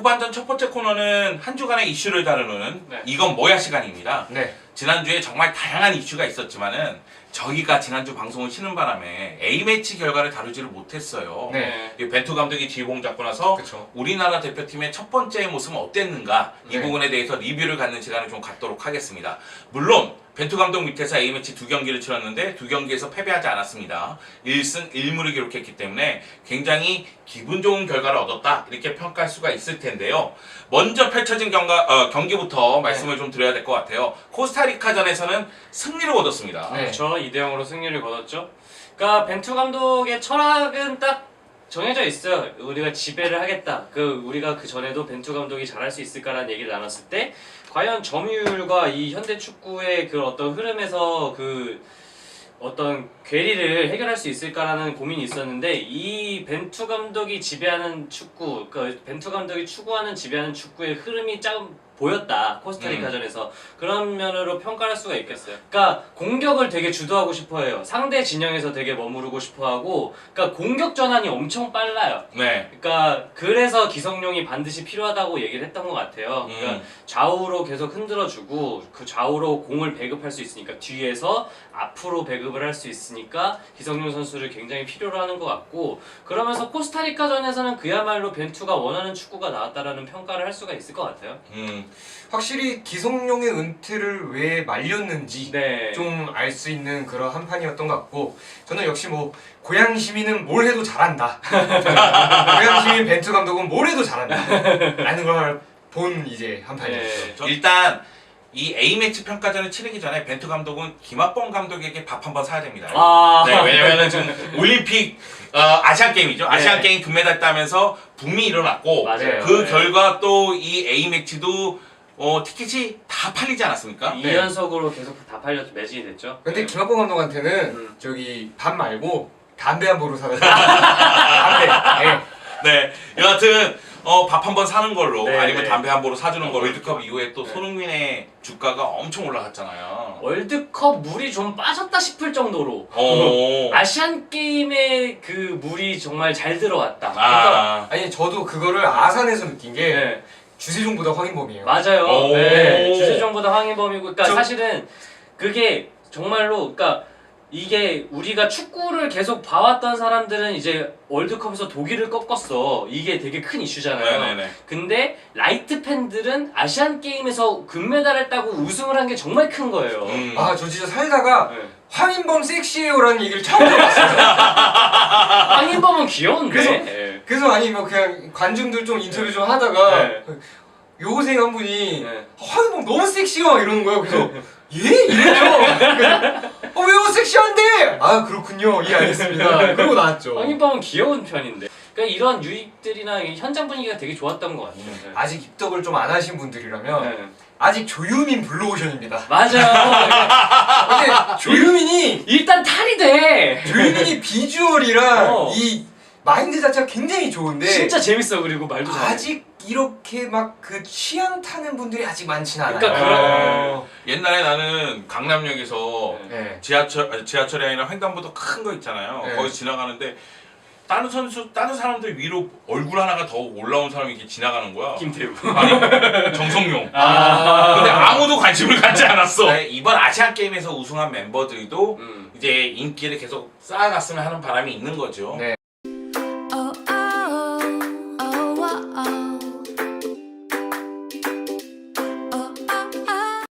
후반전 첫 번째 코너는 한 주간의 이슈를 다루는 네. 이건 뭐야 시간입니다. 네. 지난주에 정말 다양한 이슈가 있었지만은 저희가 지난주 방송을 쉬는 바람에 A매치 결과를 다루지를 못했어요. 네. 이 벤투 감독이 지휘봉 잡고 나서 그렇죠. 우리나라 대표팀의 첫 번째 모습은 어땠는가 이 네. 부분에 대해서 리뷰를 갖는 시간을 좀 갖도록 하겠습니다. 물론 벤투 감독 밑에서 A매치 두 경기를 치렀는데 두 경기에서 패배하지 않았습니다. 1승 1무를 기록했기 때문에 굉장히 기분 좋은 결과를 얻었다 이렇게 평가할 수가 있을 텐데요. 먼저 펼쳐진 경가, 어, 경기부터 말씀을 좀 드려야 될 것 같아요. 코스타 리카전에서는 승리를 얻었습니다. 네. 그렇죠. 2대 0으로 승리를 거뒀죠. 그러니까 벤투 감독의 철학은 딱 정해져 있어요. 우리가 지배를 하겠다. 그 우리가 그 전에도 벤투 감독이 잘할 수 있을까라는 얘기를 나눴을 때 과연 점유율과 이 현대 축구의 그 어떤 흐름에서 그 어떤 괴리를 해결할 수 있을까라는 고민이 있었는데 이 벤투 감독이 지배하는 축구, 그 벤투 감독이 추구하는 지배하는 축구의 흐름이 좀 보였다 코스타리카전에서 그런 면으로 평가할 수가 있겠어요. 그러니까 공격을 되게 주도하고 싶어해요. 상대 진영에서 되게 머무르고 싶어하고, 그러니까 공격 전환이 엄청 빨라요. 네. 그러니까 그래서 기성용이 반드시 필요하다고 얘기를 했던 것 같아요. 그러니까 음. 좌우로 계속 흔들어주고 그 좌우로 공을 배급할 수 있으니까 뒤에서 앞으로 배급을 할 수 있으니까 기성용 선수를 굉장히 필요로 하는 것 같고 그러면서 코스타리카전에서는 그야말로 벤투가 원하는 축구가 나왔다라는 평가를 할 수가 있을 것 같아요. 음, 확실히 기성용의 은퇴를 왜 말렸는지 네. 좀 알 수 있는 그런 한 판이었던 것 같고 저는 역시 뭐 고양 시민은 뭘 해도 잘한다. 고양 시민 벤투 감독은 뭘 해도 잘한다. 라는 걸 본 이제 한 판이었죠. 저- 일단 이 A매치 평가전을 치르기 전에 벤투 감독은 김학범 감독에게 밥 한번 사야 됩니다. 아, 네, 왜냐면은 지금 올림픽 어, 아시안 게임이죠. 아시안 네. 게임 금메달 따면서 붐이 일어났고 맞아요. 그 네. 결과 또 이 A 매치도 어, 티켓이 다 팔리지 않았습니까? 이 네. 2연속으로 계속 다 팔렸죠. 매진이 됐죠. 근데 김학범 감독한테는 음. 저기 밥 말고 담배 한 보루 사다 담배. 네. 네, 여하튼 어, 밥 한 번 사는 걸로 네, 아니면 네. 담배 한 보로 사주는 어, 거 월드컵. 월드컵 이후에 또 네. 손흥민의 주가가 엄청 올라갔잖아요. 월드컵 물이 좀 빠졌다 싶을 정도로 어, 아시안 게임의 그 물이 정말 잘 들어왔다. 아, 아니 저도 그거를 아산에서 느낀 게 네. 주세종보다 황인범이에요. 맞아요. 오. 네. 주세종보다 황희범이고, 그러니까 저- 사실은 그게 정말로, 그러니까 이게 우리가 축구를 계속 봐왔던 사람들은 이제 월드컵에서 독일을 꺾었어. 이게 되게 큰 이슈잖아요. 네네네. 근데 라이트 팬들은 아시안 게임에서 금메달을 따고 우승을 한 게 정말 큰 거예요. 음. 아 저 진짜 살다가 네. 황인범 섹시해요라는 얘기를 처음 들어봤어요. 황희범은 귀여운데. 그래서- 네. 그래서 아니 뭐 그냥 관중들 좀 인터뷰 좀 하다가 네. 여고생 한 분이 네. 황인범 너무 섹시해 막 이러는 거예요. 그래서 예? 이랬죠. 어 왜요 섹시한데? 아 그렇군요. 예 알겠습니다. 그러고 나왔죠. 황희범은 귀여운 편인데. 그러니까 이런 유입들이나 이 현장 분위기가 되게 좋았던 것 같아요. 네. 아직 입덕을 좀 안 하신 분들이라면 네. 아직 조유민 블루오션입니다. 맞아요. 근데 조유민이 일단 탈이 돼. 조유민이 비주얼이랑 어. 이 마인드 자체가 굉장히 좋은데 진짜 재밌어 그리고 말도 잘해. 아직 이렇게 막 그 취향 타는 분들이 아직 많지는 않아요. 그러니까 그런- 옛날에 나는 강남역에서 네. 지하철 아니, 지하철이 아니라 횡단보도 큰 거 있잖아요. 네. 거기 지나가는데 다른 선수 다른 사람들 위로 얼굴 하나가 더 올라온 사람이 이렇게 지나가는 거야. 김태우. 아니 정성용. 아. 근데 아무도 관심을 갖지 않았어. 네, 이번 아시안 게임에서 우승한 멤버들도 음. 이제 인기를 계속 쌓아갔으면 하는 바람이 있는 거죠. 네.